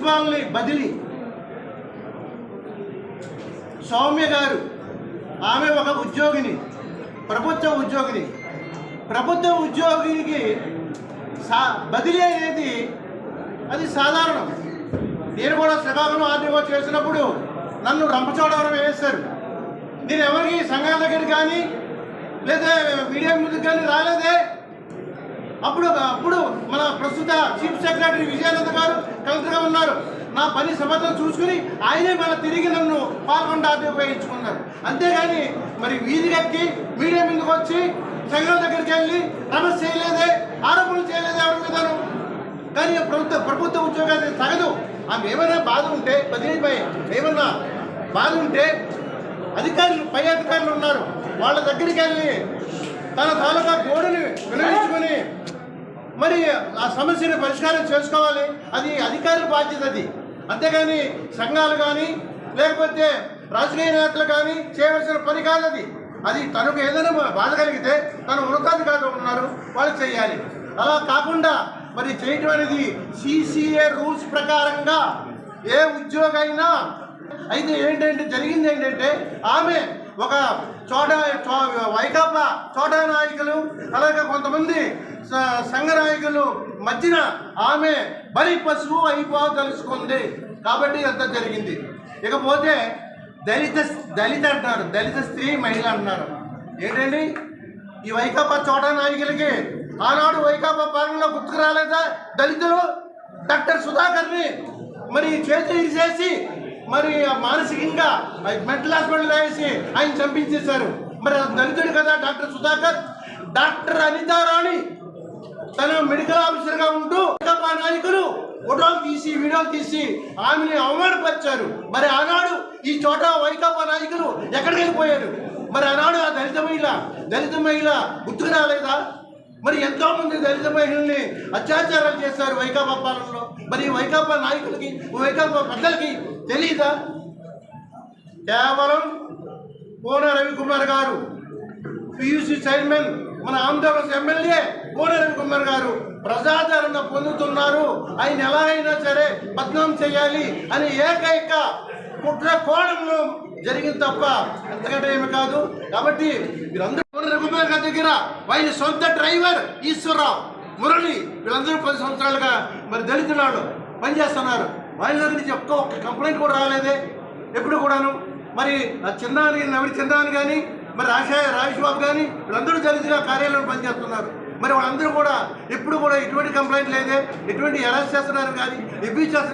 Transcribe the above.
ప్రిన్సిపాల్ని బదిలీ. సౌమ్య గారు ఆమె ఒక ఉద్యోగిని ప్రభుత్వ ఉద్యోగిని. ప్రభుత్వ ఉద్యోగికి సా బదిలీ అనేది అది సాధారణం. నేను కూడా శ్రీకాకుళం ఆర్డీఓ చేసినప్పుడు నన్ను రంపచోడవరం వేశారు. నేను ఎవరికి సంఘాల దగ్గర కానీ లేదా మీడియా ముందుకు కానీ రాలేదే. అప్పుడు అప్పుడు మన ప్రస్తుత చీఫ్ సెక్రటరీ విజయానంద గారు కలెక్టర్గా ఉన్నారు. నా పని సమర్థం చూసుకుని ఆయనే మన తిరిగి నన్ను పాల్గొండా ఉపయోగించుకున్నారు. అంతేగాని మరి వీధిగక్కి మీడియా ముందుకు వచ్చి సంఘాల దగ్గరికి వెళ్ళి నమస్ చేయలేదే ఆరోపణలు చేయలేదే ఎవరి మీద కానీ ప్రభుత్వ ప్రభుత్వ ఉద్యోగాలు తగదు. ఆమె ఏమైనా బాధ ఉంటే బదిలీపై ఏమన్నా బాధ ఉంటే అధికారులు పై అధికారులు ఉన్నారు. వాళ్ళ దగ్గరికి వెళ్ళి తన తాలూకా గోడని వినియోగించుకొని మరి ఆ సమస్యను పరిష్కారం చేసుకోవాలి అది అధికారుల బాధ్యత అది. అంతేగాని సంఘాలు కానీ లేకపోతే రాజకీయ నేతలు కానీ చేయవలసిన పని కాదు అది. అది తనకు ఏదైనా బాధ కలిగితే తను ఉన్నతాధికారులు ఉన్నారు వాళ్ళు చేయాలి. అలా కాకుండా మరి చేయటం అనేది సిసిఏ రూల్స్ ప్రకారంగా ఏ ఉద్యోగైనా అయితే ఏంటంటే జరిగింది ఏంటంటే ఆమె ఒక చోట చో- వైకాపా చోటా నాయకులు అలాగే కొంతమంది సంఘ నాయకులు మధ్యన ఆమె బలి పశువు అయిపోదలుచుకుంది కాబట్టి అంత జరిగింది. ఇకపోతే దళిత దళిత అంటారు దళిత స్త్రీ మహిళ అంటున్నారు. ఏంటండి? ఈ వైకాపా చోట నాయకులకి ఆనాడు వైకాపా పాలనలో గుర్తుకు రాలేదా? దళితులు డాక్టర్ సుధాకర్ని మరి చేతులు ఇరిసేసి మరి మానసికంగా మెంటల్ హాస్పిటల్ వేసి ఆయన చంపించేశారు. మరి ఆ దళితుడు కదా డాక్టర్ సుధాకర్? డాక్టర్ అనితారాణి తను మెడికల్ ఆఫీసర్గా ఉంటూ మా నాయకులు ఫోటోలు తీసి వీడియోలు తీసి ఆమెని అవమానపరిచారు. మరి ఆనాడు ఈ చోట వైకాపా నాయకులు ఎక్కడికి వెళ్ళిపోయారు? మరి ఆనాడు ఆ దళిత మహిళ దళిత మహిళ గుర్తుకు రాలేదా? మరి ఎంతో మంది దళిత మహిళల్ని అత్యాచారాలు చేశారు వైకాపా పాలనలో. మరి ఈ వైకాపా నాయకులకి వైకాపా పెద్దలకి తెలీదా? కేవలం కోన రవికుమార్ గారు పియూసి చైర్మన్ మన ఆంధ్రప్రదేశ్ ఎమ్మెల్యే కోన రవికుమార్ గారు ప్రజాదరణ పొందుతున్నారు. ఆయన ఎలా అయినా సరే బద్నాం చేయాలి అని ఏకైక కుట్ర కోణంలో జరిగింది తప్ప అంతకంటే ఏమి కాదు. కాబట్టి మీరందరూ గారి దగ్గర ఆయన సొంత డ్రైవర్ ఈశ్వరరావు. మురళి వీళ్ళందరూ పది సంవత్సరాలుగా మరి దళితులాడు పనిచేస్తున్నారు వాళ్ళ దగ్గర నుంచి ఒక్క ఒక్క కంప్లైంట్ కూడా రాలేదే. ఎప్పుడు కూడాను? మరి ఆ చిన్నాని నవిడి చిన్నాని కానీ మరి రాజా రాజేష్ బాబు కానీ వీళ్ళందరూ దళితుల కార్యాలయంలో పనిచేస్తున్నారు. మరి వాళ్ళందరూ కూడా ఎప్పుడు కూడా ఎటువంటి కంప్లైంట్ లేదే. ఎటువంటి అరెస్ట్ చేస్తున్నారు కానీ ఎబ్యూజ్ చేస్తున్నారు